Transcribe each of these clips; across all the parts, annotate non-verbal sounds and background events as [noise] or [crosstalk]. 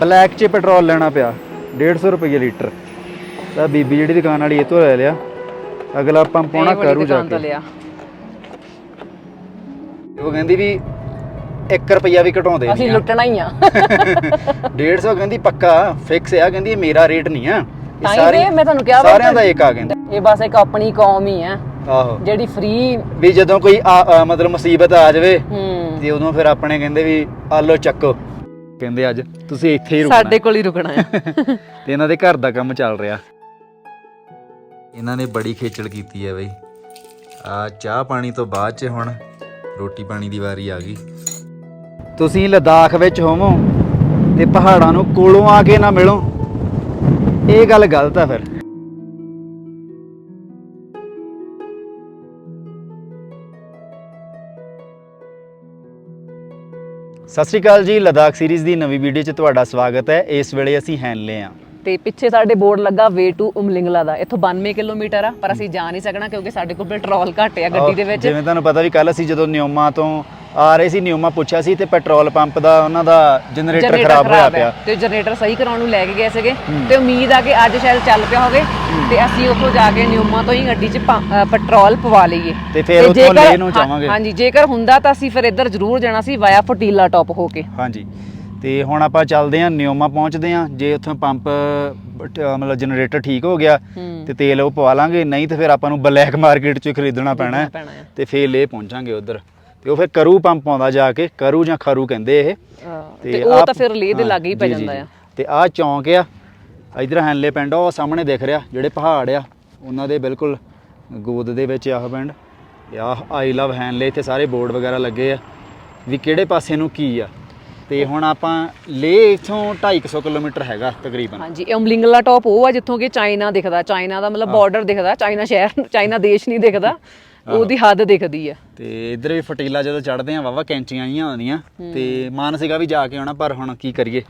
Black 'ਚ petrol ਲੈਣਾ ਪਿਆ 150 ਰੁਪਏ ਲੀਟਰ। ਤਾਂ ਬੀਬੀ ਜਿਹੜੀ ਦੁਕਾਨ ਵਾਲੀ ਇਹ ਤੋਂ ਲੈ ਲਿਆ। ਅਗਲਾ ਪੰਪ ਪਾਉਣਾ ਕਰੂ ਜਾ ਕੇ। ਲਿਆ। ਉਹ ਕਹਿੰਦੀ ਵੀ 1 ਰੁਪਿਆ ਵੀ ਘਟਾਉਂਦੇ ਅਸੀਂ ਲੁੱਟਣਾ ਹੀ ਆ। [laughs] 150 ਕਹਿੰਦੀ ਪੱਕਾ ਫਿਕਸ ਆ ਕਹਿੰਦੀ ਇਹ ਮੇਰਾ ਰੇਟ ਨਹੀਂ ਆ। ਇਹ ਸਾਰੀ- ਮੈਂ ਤੁਹਾਨੂੰ ਕਿਹਾ ਸਾਰਿਆਂ ਦਾ ਇੱਕ ਆ ਕਹਿੰਦੇ। ਇਹ ਬਸ ਇੱਕ ਆਪਣੀ ਕੌਮ ਹੀ ਆ। ਆਹੋ। ਜਿਹੜੀ ਫ੍ਰੀ ਵੀ ਜਦੋਂ ਕੋਈ ਮਤਲਬ ਮੁਸੀਬਤ ਆ ਜਾਵੇ ਤੇ ਉਦੋਂ ਫਿਰ ਆਪਣੇ ਕਹਿੰਦੇ ਵੀ ਆ ਲੋ ਚੱਕੋ। ਕਹਿੰਦੇ ਅੱਜ ਤੁਸੀਂ ਇੱਥੇ ਹੀ ਰੁਕਣਾ ਸਾਡੇ ਕੋਲ ਹੀ ਰੁਕਣਾ ਆ [laughs] ਤੇ ਇਹਨਾਂ ਦੇ ਘਰ ਦਾ ਕੰਮ ਚੱਲ ਰਿਹਾ। ਇਹਨਾਂ ਨੇ ਬੜੀ ਖੇਚਲ ਕੀਤੀ ਹੈ ਬਈ। ਆ ਚਾਹ ਪਾਣੀ ਤੋਂ ਬਾਅਦ ਚ ਹੁਣ ਰੋਟੀ ਪਾਣੀ ਦੀ ਵਾਰੀ ਆ ਗਈ। ਤੁਸੀਂ ਲਦਾਖ ਵਿੱਚ ਹੋਵੋ ਤੇ ਪਹਾੜਾਂ ਨੂੰ ਕੋਲੋਂ ਆ ਕੇ ਨਾ ਮਿਲੋ। ਇਹ ਗੱਲ ਗਲਤ ਆ ਫਿਰ। ਸਤਿ ਸ਼੍ਰੀ ਅਕਾਲ ਜੀ, ਲਦਾਖ ਸੀਰੀਜ਼ ਦੀ ਨਵੀਂ ਵੀਡੀਓ 'ਚ ਤੁਹਾਡਾ ਸਵਾਗਤ ਹੈ। ਇਸ ਵੇਲੇ ਅਸੀਂ ਹੈਨਲੇ ਆ। ਤੇ ਪਿੱਛੇ ਸਾਡੇ ਬੋਰਡ ਲੱਗਾ ਵੇ ਟੂ ਉਮਲਿੰਗਲਾ ਦਾ। ਇੱਥੋਂ 92 ਕਿਲੋਮੀਟਰ ਆ ਪਰ ਅਸੀਂ ਜਾ ਨਹੀਂ ਸਕਣਾ ਕਿਉਂਕਿ ਸਾਡੇ ਕੋਲ ਪੈਟਰੋਲ ਘੱਟ ਆ ਗੱਡੀ ਦੇ ਵਿੱਚ। ਜਿਵੇਂ ਤੁਹਾਨੂੰ ਪਤਾ ਵੀ ਕੱਲ ਅਸੀਂ ਜਦੋਂ ਨਿਯੋਮਾ ਤੋਂ ਆ ਰਹੇ ਸੀ ਨਿਯੋਮਾ ਪੁੱਛਿਆ ਸੀ ਤੇ ਪੈਟਰੋਲ ਪੰਪ ਦਾ ਉਹਨਾਂ ਦਾ ਜਨਰੇਟਰ ਖਰਾਬ ਹੋਇਆ ਪਿਆ। ਤੇ ਜਨਰੇਟਰ ਸਹੀ ਕਰਾਉਣ ਨੂੰ ਲੈ ਕੇ ਗਏ ਸੀਗੇ। ਤੇ ਉਮੀਦ ਆ ਕਿ ਅੱਜ ਸ਼ਾਇਦ ਚੱਲ ਪਿਆ ਹੋਵੇ ਤੇ ਅਸੀਂ ਉੱਥੋਂ ਜਾ ਕੇ ਨਿਊਮਾ ਤੋਂ ਹੀ ਗੱਡੀ 'ਚ ਪੈਟਰੋਲ ਪਵਾ ਲਈਏ। ਤੇ ਫਿਰ ਉੱਥੋਂ ਲੇਹ ਨੂੰ ਜਾਵਾਂਗੇ। ਹਾਂਜੀ ਜੇਕਰ ਹੁੰਦਾ ਤਾਂ ਅਸੀਂ ਫਿਰ ਇੱਧਰ ਜ਼ਰੂਰ ਜਾਣਾ ਸੀ ਵਾਇਆ ਫਟੀਲਾ ਟਾਪ ਹੋ ਕੇ। ਹਾਂਜੀ। ਤੇ ਹੁਣ ਆਪਾਂ ਚੱਲਦੇ ਹਾਂ ਨਿਯੋਮਾ ਪਹੁੰਚਦੇ ਹਾਂ। ਜੇ ਉੱਥੋਂ ਪੰਪ ਮਤਲਬ ਜਨਰੇਟਰ ਠੀਕ ਹੋ ਗਿਆ ਤੇ ਤੇਲ ਉਹ ਪਵਾ ਲਾਂਗੇ ਨਹੀਂ ਤੇ ਫਿਰ ਆਪਾਂ ਨੂੰ ਬਲੈਕ ਮਾਰਕੀਟ 'ਚ ਖਰੀਦਣਾ ਪੈਣਾ। ਹੈ। ਆ ਤੇ ਫੇਰ ਲੇ ਪਹੁੰਚਾਂਗੇ ਉਧਰ। ਤੇ ਉਹ ਫਿਰ ਕਰੂ ਪੰਪ ਆਉਂਦਾ ਜਾ ਕੇ ਕਰੂ ਜਾਂ ਖਰੂ ਕਹਿੰਦੇ ਇਹ। ਤੇ ਉਹ ਤਾਂ ਫਿਰ ਲੇਹ ਦੇ ਲਾਗੇ ਹੀ ਪੈ ਜਾਂਦਾ। ਆ। ਤੇ ਆਹ ਚੌਂਕ ਆ ਇਧਰ ਹੈਨਲੇ ਪਿੰਡ ਆ, ਉਹ ਸਾਹਮਣੇ ਦਿਖ ਰਿਹਾ ਜਿਹੜੇ ਪਹਾੜ ਆ ਉਹਨਾਂ ਦੇ ਬਿਲਕੁਲ ਗੋਦ ਦੇ ਵਿੱਚ ਆਹ ਪਿੰਡ। ਆਹ ਆਈ ਲਵ ਹੈਨਲੇ ਇੱਥੇ ਸਾਰੇ ਬੋਰਡ ਵਗੈਰਾ ਲੱਗੇ ਆ। ਵੀ ਕਿਹੜੇ ਪਾਸੇ ਨੂੰ ਕੀ ਆ? ਤੇ ਹੁਣ ਆਪਾਂ ਲੇ ਇਥੋਂ 250 ਕਿਲੋਮੀਟਰ ਹੈਗਾ ਤਕਰੀਬਨ। ਹਾਂਜੀ ਇਹ ਉਮਲਿੰਗਲਾ ਟਾਪ ਉਹ ਆ ਜਿੱਥੋਂ ਕਿ ਚਾਈਨਾ ਦਿਖਦਾ ਚਾਈਨਾ ਦਾ ਮਤਲਬ ਬਾਰਡਰ ਦਿਖਦਾ ਚਾਈਨਾ ਸ਼ਹਿਰ ਚਾਈਨਾ ਦੇਸ਼ ਨਹੀਂ ਦਿਖਦਾ ਉਹਦੀ ਹੱਦ ਦਿਖਦੀ ਆ। ਤੇ ਇਧਰ ਵੀ ਫਟੀਲਾ ਜਦੋਂ ਚੜਦੇ ਆ ਵਾਵਾ ਕੈਂਚੀਆਂ ਆਈਆਂ ਆਉਂਦੀਆਂ ਤੇ ਮਨ ਸੀਗਾ ਵੀ ਜਾ ਕੇ ਆਉਣਾ ਪਰ ਹੁਣ ਕੀ ਕਰੀਏ?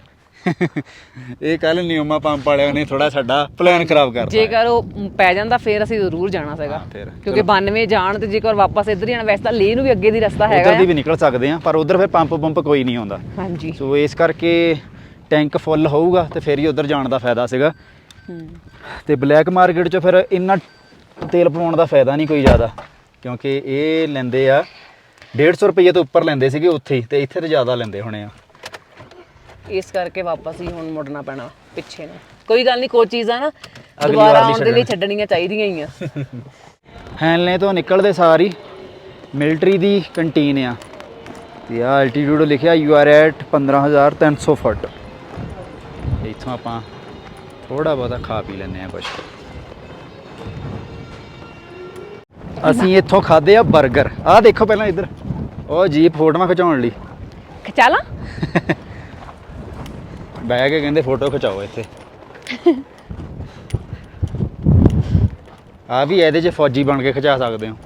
ਇਹ ਕੱਲ ਨਿਯਮਾ ਪੰਪ ਵਾਲਿਆਂ ਨੇ ਥੋੜਾ ਸਾਡਾ ਪਲਾਨ ਖਰਾਬ ਕਰਤਾ ਜੇਕਰ ਉਹ ਪੈ ਜਾਂਦਾ ਫਿਰ ਅਸੀਂ ਜ਼ਰੂਰ ਜਾਣਾ ਸੀਗਾ। ਕਿਉਂਕਿ 92 ਜਾਣ ਤੇ ਜੇਕਰ ਵਾਪਸ ਇੱਧਰ ਹੀ ਆਣਾ ਵੈਸੇ ਤਾਂ ਲੇਹ ਨੂੰ ਵੀ ਅੱਗੇ ਦੀ ਰਸਤਾ ਹੈਗਾ ਉਧਰ ਦੀ। ਵੀ ਨਿਕਲ ਸਕਦੇ ਆ ਪਰ ਉਧਰ ਫਿਰ ਪੰਪ ਪੰਪ ਕੋਈ ਨਹੀਂ ਆਉਂਦਾ ਹਾਂਜੀ। ਸੋ ਇਸ ਕਰਕੇ ਟੈਂਕ ਫੁੱਲ ਹੋਊਗਾ ਤੇ ਫਿਰ ਹੀ ਉਧਰ ਜਾਣ ਦਾ ਫਾਇਦਾ ਸੀਗਾ। ਤੇ ਬਲੈਕ ਮਾਰਕੀਟ 'ਚ ਫਿਰ ਇੰਨਾ ਤੇਲ ਪਵਾਉਣ ਦਾ ਫਾਇਦਾ ਨਹੀਂ ਕੋਈ ਜ਼ਿਆਦਾ ਕਿਉਂਕਿ ਇਹ ਲੈਂਦੇ ਆ 150 ਰੁਪਏ ਤੋਂ ਉੱਪਰ ਲੈਂਦੇ ਸੀਗੇ ਉੱਥੇ ਤੇ ਇੱਥੇ ਤੇ ਜ਼ਿਆਦਾ ਲੈਂਦੇ ਹੋਣੇ ਆ। ਇਸ ਕਰਕੇ ਵਾਪਸ ਹੀ ਹੁਣ ਮੁੜਨਾ ਪੈਣਾ ਪਿੱਛੇ ਨੂੰ। ਕੋਈ ਗੱਲ ਨਹੀਂ ਕੋਈ ਚੀਜ਼ਾਂ ਨਾ ਦੁਬਾਰਾ ਆਉਣ ਦੇ ਲਈ ਛੱਡਣੀਆਂ ਚਾਹੀਦੀਆਂ ਹੀ ਆ। ਹੈਨਲੇ ਤੋਂ ਨਿਕਲਦੇ ਸਾਰ ਹੀ ਮਿਲਟਰੀ ਦੀ ਕੰਟੀਨ ਆ। ਤੇ ਆ ਐਲਟੀਟਿਊਡ ਲਿਖਿਆ ਯੂ ਆਰ ਐਟ 15300 ਫੁੱਟ। ਇੱਥੋਂ ਆਪਾਂ ਥੋੜਾ ਬਹੁਤਾ ਖਾ ਪੀ ਲੈਂਦੇ ਆ ਕੁਝ ਅਸੀਂ ਇੱਥੋਂ ਖਾਦੇ ਆ 버ਗਰ ਆਹ ਦੇਖੋ ਪਹਿਲਾਂ ਇੱਧਰ। ਉਹ ਜੀਪ ਫੋਟੋਆਂ ਖਿਚਾਉਣ ਲਈ। ਖਚਾਲਾ [laughs] ਬਹਿ ਕੇ ਕਹਿੰਦੇ ਫੋਟੋ ਖਿਚਾਓ ਇੱਥੇ। ਆ ਵੀ ਇਹਦੇ 'ਚ ਫੌਜੀ ਬਣ ਕੇ ਖਿਚਾ ਸਕਦੇ ਹੋ।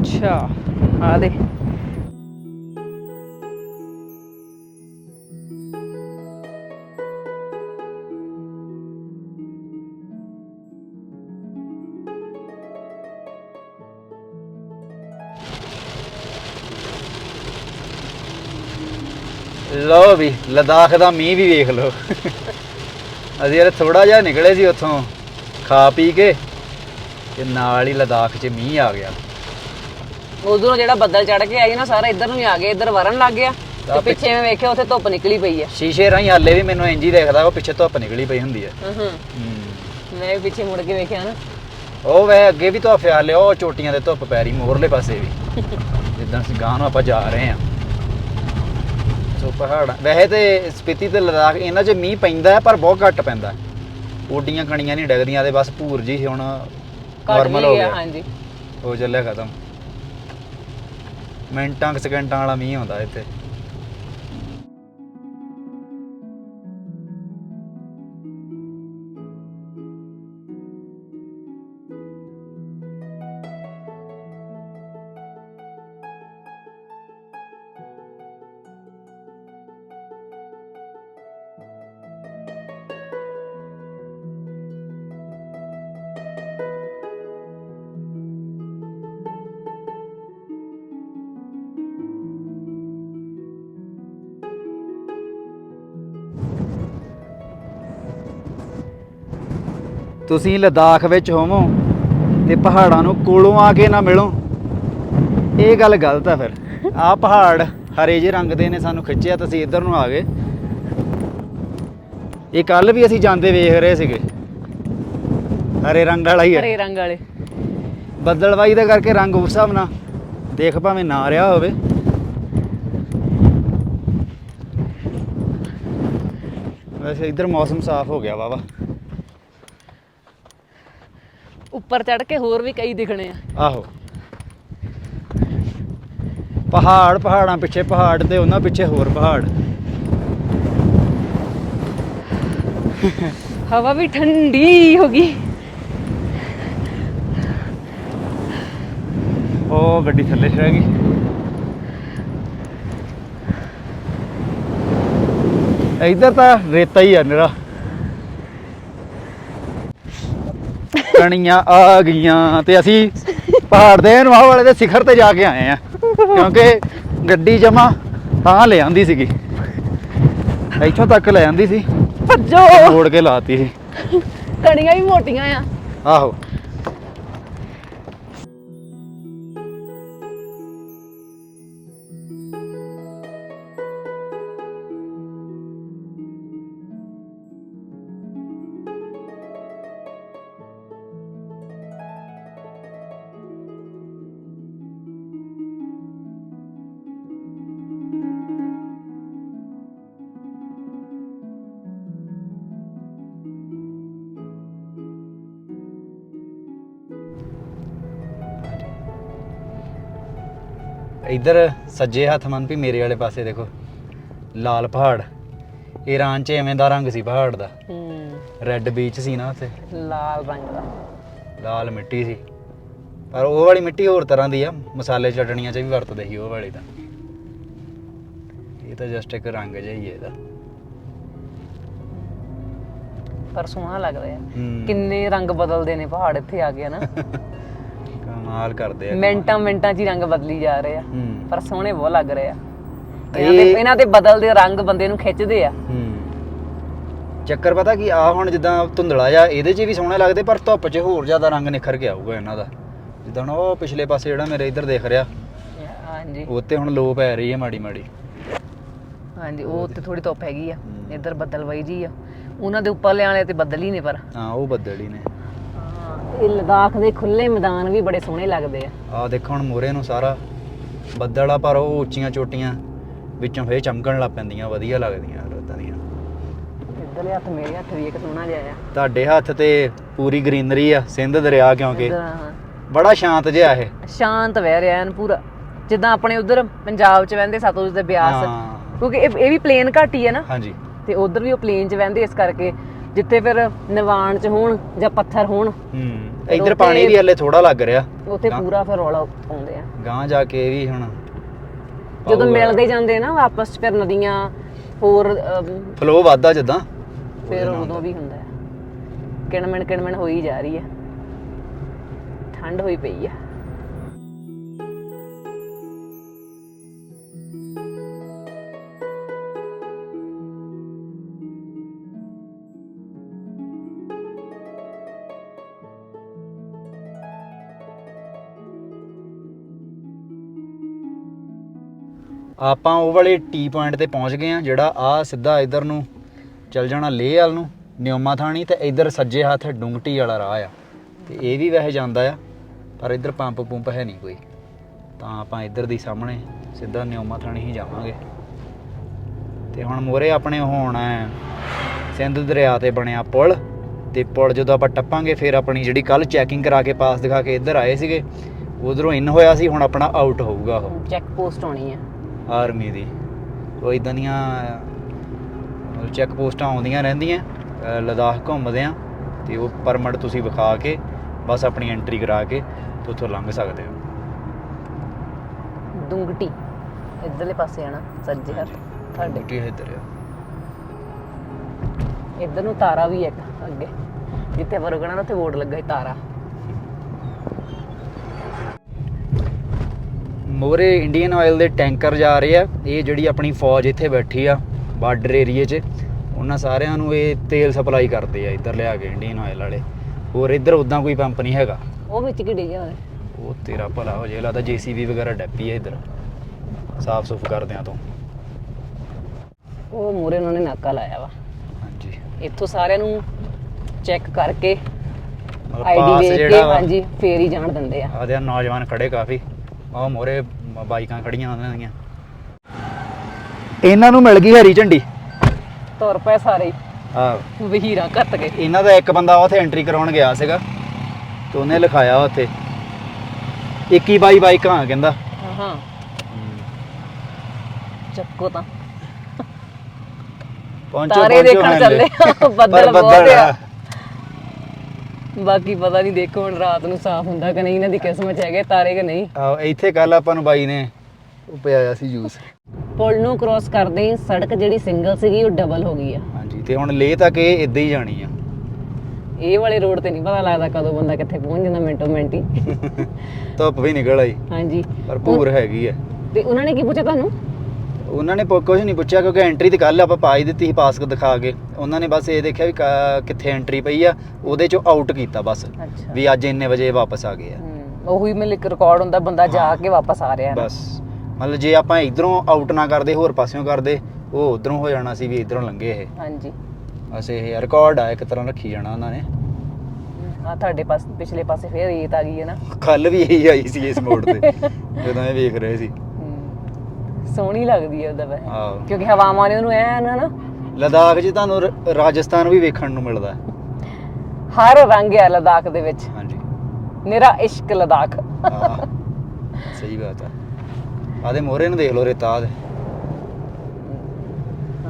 ਅੱਛਾ ਆ ਦੇ ਲਓ ਵੀ ਲਦਾਖ ਦਾ ਮੀਂਹ ਵੀ ਵੇਖ ਲਓ। ਅਸੀਂ ਯਾਰ ਥੋੜਾ ਜਿਹਾ ਨਿਕਲੇ ਸੀ ਉੱਥੋਂ ਖਾ ਪੀ ਕੇ ਤੇ ਨਾਲ ਹੀ ਲਦਾਖ 'ਚ ਮੀਂਹ ਆ ਗਿਆ। ਉਧਰੋਂ ਜਿਹੜਾ ਬੱਦਲ ਚੜ ਕੇ ਆਈ ਨਾ ਸਾਰਾ ਇੱਧਰ ਨੂੰ ਹੀ ਆ ਗਿਆ ਇੱਧਰ ਵਰਨ ਲੱਗ ਗਿਆ। ਤੇ ਪਿੱਛੇ ਮੈਂ ਵੇਖਿਆ ਉੱਥੇ ਧੁੱਪ ਨਿਕਲੀ ਪਈ ਆ। ਸ਼ੀਸ਼ੇ ਰਾਹੀਂ ਹਾਲੇ ਵੀ ਮੈਨੂੰ ਇੰਜ ਹੀ ਦੇਖਦਾ ਉਹ ਪਿੱਛੇ ਧੁੱਪ ਨਿਕਲੀ ਪਈ ਹੁੰਦੀ ਹੈ ਹੂੰ। ਹੂੰ। ਮੈਂ ਪਿੱਛੇ ਮੁੜ ਕੇ ਵੇਖਿਆ ਨਾ। ਉਹ ਵੈ ਅੱਗੇ ਵੀ ਧੁੱਪ ਲਿਆ ਉਹ ਚੋਟੀਆਂ ਦੇ ਧੁੱਪ ਪੈ ਰਹੀ ਮੋਰਲੇ ਪਾਸੇ ਵੀ। ਜਿੱਦਾਂ ਅਸੀਂ ਗਾਂ ਨੂੰ ਆਪਾਂ ਜਾ ਰਹੇ ਹਾਂ। ਸੋ ਪਹਾੜਾਂ ਵੈਸੇ ਤੇ ਸਪੀਤੀ ਤੇ ਲਦਾਖ ਇਹਨਾਂ 'ਚ ਮੀਂਹ ਪੈਂਦਾ ਹੈ ਪਰ ਬਹੁਤ ਘੱਟ ਪੈਂਦਾ। ਹੈ। ਓਡੀਆਂ ਕਣੀਆਂ ਨਹੀਂ ਡਗਦੀਆਂ ਤੇ ਬਸ ਭੂਰ ਜੀ ਹੁਣ ਨਾਰਮਲ ਹੋ ਗਿਆ। ਹਾਂਜੀ। ਹੋ ਚੱਲਿਆ ਖਤਮ। ਮਿੰਟਾਂ ਕੁ ਸਕਿੰਟਾਂ ਵਾਲਾ ਮੀਂਹ ਆਉਂਦਾ ਇੱਥੇ। ਤੁਸੀਂ ਲਦਾਖ ਵਿੱਚ ਹੋਵੋ ਤੇ ਪਹਾੜਾਂ ਨੂੰ ਕੋਲੋਂ ਆ ਕੇ ਨਾ ਮਿਲੋ। ਇਹ ਗੱਲ ਗਲਤ ਆ ਫਿਰ। ਆ ਪਹਾੜ ਹਰੇ ਜਿਹੇ ਰੰਗ ਦੇ ਨੇ ਸਾਨੂੰ ਖਿੱਚਿਆ ਤਾਂ ਅਸੀਂ ਇੱਧਰ ਨੂੰ ਆ ਗਏ। ਇਹ ਕੱਲ ਵੀ ਅਸੀਂ ਜਾਂਦੇ ਵੇਖ ਰਹੇ ਸੀਗੇ। ਹਰੇ ਰੰਗ ਵਾਲਾ ਹੀ ਹੈ ਹਰੇ ਰੰਗ ਵਾਲੇ। ਬੱਦਲਵਾਈ ਦਾ ਕਰਕੇ ਰੰਗ ਉਸ ਹਿਸਾਬ ਨਾਲ ਦੇਖ ਭਾਵੇਂ ਨਾ ਰਿਹਾ ਹੋਵੇ। ਵੈਸੇ ਇੱਧਰ ਮੌਸਮ ਸਾਫ਼ ਹੋ ਗਿਆ ਵਾਵਾ ਉੱਪਰ ਚੜ ਕੇ ਹੋਰ ਵੀ ਕਈ ਦਿਖਣੇ ਆ। ਆਹੋ। ਪਹਾੜ ਪਹਾੜਾਂ ਪਿੱਛੇ ਪਹਾੜ ਤੇ ਉਹਨਾਂ ਪਿੱਛੇ ਹੋਰ ਪਹਾੜ। ਹਵਾ ਵੀ ਠੰਡੀ ਹੋ ਗਈ। ਉਹ ਗੱਡੀ ਥੱਲੇ ਰਹਿ ਗਈ। ਇੱਧਰ ਤਾਂ ਰੇਤਾ ਹੀ ਆ ਨਿਰਾ। ਕਣੀਆਂ ਆ ਗਈਆਂ ਤੇ ਅਸੀਂ ਪਹਾੜ ਦੇ ਨਵਾਹ ਵਾਲੇ ਦੇ ਸਿਖਰ ਤੇ ਜਾ ਕੇ ਆਏ ਆ। ਕਿਉਂਕਿ ਗੱਡੀ ਜਮਾ ਤਾਂ ਲੈ ਆਂਦੀ ਸੀਗੀ। ਇੱਥੋਂ ਤੱਕ ਲੈ ਆਂਦੀ ਸੀ। ਭੱਜੋ। ਮੋੜ ਕੇ ਲਾਤੀ ਸੀ। ਕਣੀਆਂ ਵੀ ਮੋਟੀਆਂ ਆ। ਆਹੋ। ਇੱਧਰ ਸੱਜੇ ਹੱਥ ਮਨ ਵੀ ਮੇਰੇ ਵਾਲੇ ਪਾਸੇ ਦੇਖੋ ਲਾਲ ਪਹਾੜ। ਈਰਾਨ 'ਚ ਐਵੇਂ ਦਾ ਰੰਗ ਸੀ ਪਹਾੜ ਦਾ। ਹੂੰ। ਰੈੱਡ ਬੀਚ ਸੀ ਨਾ ਉੱਥੇ। ਲਾਲ ਰੰਗ ਦਾ। ਲਾਲ ਮਿੱਟੀ ਸੀ। ਪਰ ਉਹ ਵਾਲੀ ਮਿੱਟੀ ਹੋਰ ਤਰ੍ਹਾਂ ਦੀ ਆ ਮਸਾਲੇ ਚਟਣੀਆਂ 'ਚ ਵੀ ਵਰਤਦੇ ਸੀ ਉਹ ਵਾਲੀ ਤਾਂ। ਇਹ ਤਾਂ ਜਸਟ ਇੱਕ ਰੰਗ ਜਿਹਾ ਹੀ ਹੈ ਇਹਦਾ। ਪਰ ਸੋਹਣਾ ਲੱਗ ਰਿਹਾ ਹੂੰ। ਕਿੰਨੇ ਰੰਗ ਬਦਲਦੇ ਨੇ ਪਹਾੜ ਇੱਥੇ ਆ ਕੇ ਨਾ [laughs] ਕਮਾਲ ਕਰਦੇ ਆ ਮਿੰਟਾਂ ਮਿੰਟਾਂ 'ਚ ਹੀ ਰੰਗ ਬਦਲੀ ਜਾ ਰਹੇ ਆ। ਹੂੰ। ਪਰ ਸੋਹਣੇ ਬਹੁਤ ਲੱਗ ਰਹੇ ਆ। ਇਹਨਾਂ ਦੇ ਇਹ- ਇਹਨਾਂ ਦੇ ਬਦਲਦੇ ਰੰਗ ਬੰਦੇ ਨੂੰ ਖਿੱਚਦੇ ਆ। ਹੂੰ। ਚੱਕਰ ਪਤਾ ਕੀ ਆ ਹੁਣ ਜਿੱਦਾਂ ਧੁੰਦਲਾ ਜਾਂ ਇਹਦੇ 'ਚ ਵੀ ਸੋਹਣੇ ਲੱਗਦੇ ਪਰ ਧੁੱਪ 'ਚ ਹੋਰ ਜ਼ਿਆਦਾ ਰੰਗ ਨਿਖਰ ਕੇ ਆਊਗਾ ਇਹਨਾਂ ਦਾ। ਜਿੱਦਾਂ ਹੁਣ ਉਹ ਪਿਛਲੇ ਪਾਸੇ ਜਿਹੜਾ ਮੇਰੇ ਇੱਧਰ ਦਿਖ ਰਿਹਾ। ਹਾਂਜੀ। ਉਹ ਤੇ ਹੁਣ ਲੋ ਪੈ ਰਹੀ ਹੈ ਮਾੜੀ ਮਾੜੀ। ਹਾਂਜੀ ਉਹ ਉੱਤੇ ਥੋੜੀ ਧੁੱਪ ਹੈਗੀ ਆ। ਹੂੰ। ਇੱਧਰ ਬੱਦਲ ਵਈ ਜੀ ਆ। ਉਹਨਾਂ ਦੇ ਉੱਪਰ ਲਿਆਣੇ ਤੇ ਬੱਦਲ ਹੀ ਨੇ ਪਰ। ਹਾਂ ਉਹ ਬੱਦਲ ਹੀ ਨੇ। ਇਹ ਲਦਾਖ ਦੇ ਖੁੱਲੇ ਮੈਦਾਨ ਵੀ ਬੜੇ ਸੋਹਣੇ ਲੱਗਦੇ ਆ। ਆ ਦੇਖੋ ਹੁਣ ਮੂਰੇ ਨੂੰ ਸਾਰਾ ਬੱਦਲ ਆ ਪਰ ਉਹ ਉੱਚੀਆਂ ਚੋਟੀਆਂ ਵਿੱਚੋਂ ਫੇਰ ਚਮਕਣ ਲੱਗ ਪੈਂਦੀਆਂ ਵਧੀਆ ਲੱਗਦੀਆਂ ਰੋਤਾਂ ਦੀਆਂ। ਇੱਧਰਲੇ ਹੱਥ ਮੇਰੇ ਹੱਥ ਵੀ ਇੱਕ ਸੋਹਣਾ ਜਿਹਾ ਆ। ਤੁਹਾਡੇ ਹੱਥ ਤੇ ਪੂਰੀ ਗ੍ਰੀਨਰੀ ਆ ਸਿੰਧ ਦਰਿਆ ਕਿਉਂਕਿ। ਇੱਧਰ, ਹਾਂ। ਬੜਾ ਸ਼ਾਂਤ ਜਿਹਾ ਇਹ। ਸ਼ਾਂਤ ਵਹਿ ਰਿਹਾ ਐਨ ਪੂਰਾ। ਜਿੱਦਾਂ ਆਪਣੇ ਉਧਰ ਪੰਜਾਬ 'ਚ ਵਹਿੰਦੇ ਸਤਲੁਜ ਦੇ ਬਿਆਸ। ਹਾਂ। ਕਿਉਂਕਿ ਇਹ ਇਹ ਵੀ ਪਲੇਨ ਘੱਟ ਹੀ ਹੈ ਨਾ। ਹਾਂਜੀ। ਤੇ ਉਧਰ ਵੀ ਉਹ ਪਲੇਨ 'ਚ ਵਹਿੰਦੇ ਇਸ ਕਰਕੇ ਜਿੱਥੇ ਫਿਰ ਨਿਵਾਨ 'ਚ ਹੋਣ ਜਾਂ ਪੱਥਰ ਹੋਣ। ਹੂੰ। ਇੱਧਰ ਪਾਣੀ ਵੀ ਹਲੇ ਥੋੜਾ ਲੱਗ ਰਿਹਾ। ਉੱਥੇ ਪੂਰਾ ਫਿਰ ਰੌਲਾ ਪਾਉਂਦੇ ਆ। ਗਾਂ ਜਾ ਕੇ ਵੀ ਹੁਣ ਜਦੋਂ। ਮਿਲਦੇ ਜਾਂਦੇ ਨਾ ਆਪਸ 'ਚ ਫਿਰ ਨਦੀਆਂ ਹੋਰ ਫਲੋ ਵੱਧਦਾ ਜਿੱਦਾਂ। ਫਿਰ ਉਦੋਂ ਵੀ ਹੁੰਦਾ ਹੈ। ਕਿਣਮਣ ਕਿਣਮਣ ਹੋਈ ਜਾ ਰਹੀ ਹੈ। ਠੰਡ ਹੋਈ ਪਈ ਆ ਆਪਾਂ ਉਹ ਵਾਲੇ ਟੀ ਪੁਆਇੰਟ ਤੇ ਪਹੁੰਚ ਗਏ ਆ ਜਿਹੜਾ ਆ ਸਿੱਧਾ ਇਧਰ ਨੂੰ ਚੱਲ ਜਾਣਾ ਲੇਹ ਵਾਲ ਨੂੰ ਨਿਉਮਾ ਥਾਣੀ ਤੇ ਇਧਰ ਸੱਜੇ ਹੱਥ ਡੁੰਗਟੀ ਵਾਲਾ ਰਾਹ ਆ। ਤੇ ਇਹ ਵੀ ਵੈਸੇ ਜਾਂਦਾ ਆ, ਪਰ ਇਧਰ ਪੰਪ ਪੁੰਪ ਹੈ ਨਹੀਂ ਕੋਈ। ਤਾਂ ਆਪਾਂ ਇਧਰ ਦੀ ਸਾਹਮਣੇ ਸਿੱਧਾ ਨਿਉਮਾ ਥਾਣੀ ਹੀ ਜਾਵਾਂਗੇ। ਤੇ ਹੁਣ ਮੋਰੇ ਆਪਣੇ ਹੋਣਾ ਹੈ ਸਿੰਧ ਦਰਿਆ ਤੇ ਬਣਿਆ ਪੁਲ, ਤੇ ਪੁਲ ਜਦੋਂ ਆਪਾਂ ਟੱਪਾਂਗੇ, ਫਿਰ ਆਪਣੀ ਜਿਹੜੀ ਕੱਲ ਚੈਕਿੰਗ ਕਰਾ ਕੇ ਪਾਸ ਦਿਖਾ ਕੇ ਇੱਧਰ ਆਏ ਸੀਗੇ, ਉਧਰੋਂ ਇਨ ਹੋਇਆ ਸੀ, ਹੁਣ ਆਪਣਾ ਆਊਟ ਹੋਊਗਾ ਉਹ। ਚੈੱਕ ਪੋਸਟ ਹੋਣੀ ਹੈ ਆਰਮੀ ਦੀ। ਉਹ ਇਦਾਂ ਦੀਆਂ ਚੈੱਕ ਪੋਸਟਾਂ ਆਉਂਦੀਆਂ ਰਹਿੰਦੀਆਂ ਲਦਾਖ ਘੁੰਮਦੇ ਆ ਤੇ ਉਹ ਪਰਮਿਟ ਤੁਸੀਂ ਵਿਖਾ ਕੇ ਬਸ ਆਪਣੀ ਐਂਟਰੀ ਕਰਾ ਕੇ ਤੇ ਉੱਥੋਂ ਲੰਘ ਸਕਦੇ ਹੋ। ਦੁੰਗਟੀ ਇੱਧਰਲੇ ਪਾਸੇ ਆਣਾ ਸੱਜੇ ਹੱਥ ਤੁਹਾਡੇ ਡਿਊਟੀ ਇੱਧਰ ਆ। ਇੱਧਰ ਨੂੰ ਤਾਰਾ ਵੀ ਹੈ ਅੱਗੇ। ਜਿੱਥੇ ਰੁਕਣਾ ਨਾ ਉੱਥੇ ਬੋਰਡ ਲੱਗਾ ਹੈ ਤਾਰਾ। ਮੋਰੇ ਇੰਡੀਅਨ ਆਇਲ ਦੇ ਟੈਂਕਰ ਜਾ ਰਹੇ ਆ। ਇਹ ਜਿਹੜੀ ਆਪਣੀ ਫੌਜ ਇੱਥੇ ਬੈਠੀ ਆ ਬਾਰਡਰ ਏਰੀਏ 'ਚ ਉਹਨਾਂ ਸਾਰਿਆਂ ਨੂੰ ਇਹ ਤੇਲ ਸਪਲਾਈ ਕਰਦੇ ਆ ਇੱਧਰ ਲਿਆ ਕੇ ਇੰਡੀਅਨ ਆਇਲ ਵਾਲੇ। ਹੋਰ ਇੱਧਰ ਉਦਾਂ ਕੋਈ ਪੰਪ ਨਹੀਂ ਹੈਗਾ। ਉਹ ਵਿੱਚ ਕੀ ਡਿੱਗਿਆ ਹੋਇਆ ਉਹ ਤੇਰਾ ਭਲਾ ਹੋ ਜੇ ਲੱਗਦਾ ਜੀਸੀਬੀ ਵਗੈਰਾ ਡੱਪੀ ਹੈ ਇੱਧਰ। ਸਾਫ਼ ਸੁਫ ਕਰਦਿਆਂ ਤੋਂ। ਉਹ ਮੂਰੇ ਉਹਨਾਂ ਨੇ ਨਾਕਾ ਲਾਇਆ ਵਾ। ਹਾਂਜੀ। ਇੱਥੋਂ ਸਾਰਿਆਂ ਨੂੰ ਚੈੱਕ ਕਰਕੇ ਮਤਲਬ ਆਈਡੀ ਪਾਸ ਵੇਖ ਕੇ ਜਿਹੜਾ ਵਾ। ਹਾਂਜੀ ਫੇਰ ਹੀ ਜਾਣ ਦਿੰਦੇ ਆ। ਆਦੇ ਨੌਜਵਾਨ ਖੜੇ ਕਾਫੀ। ਉਹ ਮੋਰੇ ਬਾਈਕਾਂ ਖੜੀਆਂ ਉਹਨਾਂ ਦੀਆਂ। ਇਹਨਾਂ ਨੂੰ ਮਿਲ ਗਈ ਹਰੀ ਝੰਡੀ? ਤੁਰ ਪਏ ਸਾਰੇ। ਹੀ। ਆ ਵਹੀਰਾ ਘੱਟ ਗਏ। ਇਹਨਾਂ ਦਾ ਇੱਕ ਬੰਦਾ ਉੱਥੇ ਐਂਟਰੀ ਕਰਾਉਣ ਗਿਆ ਸੀਗਾ ਤੇ ਉਹਨੇ ਲਿਖਾਇਆ ਉੱਥੇ। 21 22 ਬਾਈਕਾਂ ਆ ਕਹਿੰਦਾ। ਹਾਂ। ਹਾਂ ਚੱਕੋ ਤਾਂ। ਪਹੁੰਚੋ ਤਾਰੇ ਪਹੁੰਚੋ ਦੇਖਣ। ਚੱਲੇ ਬੱਦਲ ਬਹੁਤ ਆ। ਬਾਕੀ ਪਤਾ ਨਹੀਂ ਦੇਖੋ ਹੁਣ ਰਾਤ ਨੂੰ ਸਾਫ਼ ਹੁੰਦਾ ਕਿ ਨਹੀਂ ਇਹਨਾਂ ਦੀ ਕਿਸਮਤ 'ਚ ਹੈਗੇ ਤਾਰੇ ਕਿ ਨਹੀਂ। ਆਹੋ, ਇੱਥੇ ਕੱਲ ਆਪਾਂ ਨੂੰ ਬਾਈ ਨੇ ਉਹ ਪਿਆਇਆ ਸੀ ਜੂਸ ਪੁਲ ਨੂੰ ਕ੍ਰਾਸ ਕਰਦੇ ਹੀ ਸੜਕ ਜਿਹੜੀ ਸਿੰਗਲ ਸੀਗੀ ਉਹ ਡਬਲ ਹੋ ਗਈ ਆ। ਹਾਂਜੀ ਤੇ ਹੁਣ ਲੇ ਤੱਕ ਇਹ ਇਦਾਂ ਹੀ ਜਾਣੀ ਆ। ਇਹ ਵਾਲੇ ਰੋਡ ਤੇ ਨਹੀਂ ਪਤਾ ਲੱਗਦਾ ਕਦੋਂ ਬੰਦਾ ਕਿੱਥੇ ਪਹੁੰਚ ਜਾਂਦਾ ਮਿੰਟੋ ਮਿੰਟ ਹੀ। ਧੁੱਪ ਵੀ ਨਿਕਲ ਆਈ। ਹਾਂਜੀ। ਪਰ ਭੂਰ ਹੈਗੀ ਆ। ਤੇ ਉਹਨਾਂ ਨੇ ਕੀ ਪੁੱਛਿਆ ਤੁਹਾਨੂੰ? ਉਹਨਾਂ ਨੇ ਕੁਝ ਨਹੀਂ ਪੁੱਛਿਆ ਕਿਉਂਕਿ ਐਂਟਰੀ ਤੇ ਕੱਲ ਆਪਾਂ ਪਾ ਹੀ ਦਿੱਤੀ ਸੀ ਪਾਸ ਦਿਖਾ ਕੇ। ਉਹਨਾਂ ਨੇ ਬਸ ਇਹ ਦੇਖਿਆ ਵੀ ਕਾ- ਕਿੱਥੇ ਐਂਟਰੀ ਪਈ ਆ ਉਹਦੇ ਚੋਂ ਆਊਟ ਕੀਤਾ ਬਸ ਅੱਛਾ। ਵੀ ਅੱਜ ਇੰਨੇ ਵਜੇ ਵਾਪਸ ਆ ਗਏ ਆ। ਉਹੀ ਮਿਲ ਇੱਕ ਰਿਕਾਰਡ ਹੁੰਦਾ ਬੰਦਾ ਜਾ ਕੇ ਵਾਪਸ ਆ ਰਿਹਾ ਨਾ। ਬਸ ਮਤਲਬ ਜੇ ਆਪਾਂ ਇਧਰੋਂ ਆਊਟ ਨਾ ਕਰਦੇ ਹੋਰ ਪਾਸਿਓਂ ਕਰਦੇ ਉਹ ਉਧਰੋਂ ਹੋ ਜਾਣਾ ਸੀ ਵੀ ਇਧਰੋਂ ਲੰਘੇ ਇਹ। ਹਾਂਜੀ। ਬਸ ਇਹ ਰਿਕਾਰਡ ਆ ਇੱਕ ਤਰ੍ਹਾਂ ਰੱਖੀ ਜਾਣਾ ਉਹਨਾਂ ਨੇ। ਆ ਤੁਹਾਡੇ ਪਾਸ ਪਿਛਲੇ ਪਾਸੇ ਫੇਰ ਰੇਤ ਆ ਗਈ ਹੈ ਨਾ। ਕੱਲ ਵੀ ਇਹੀ ਆਈ ਸੀ ਇਸ ਮੋੜ ਤੇ [laughs] ਜਦੋਂ ਇਹ ਵੇਖ ਰਹੇ ਸੀ। ਸੋਹਣੀ ਲੱਗਦੀ ਹੈ ਉਹਦਾ ਵੈ ਆਹੋ। ਕਿਉਂਕਿ ਹਵਾਵਾਂ ਨੇ ਉਹਨੂੰ ਐ ਨਾ ਨਾ ਲਦਾਖ 'ਚ ਤੁਹਾਨੂੰ ਰ- ਰਾਜਸਥਾਨ ਵੀ ਵੇਖਣ ਨੂੰ ਮਿਲਦਾ। ਹੈ। ਹਰ ਰੰਗ ਹੈ ਲਦਾਖ ਦੇ ਵਿੱਚ। ਹਾਂਜੀ। ਮੇਰਾ ਇਸ਼ਕ ਲਦਾਖ। ਹਾਂ ਸਹੀ ਬਾਤ ਆ। ਆਦੇ ਮੋਰੇ ਨੂੰ ਦੇਖ ਲੋ ਰੇਤਾ ਦੇ।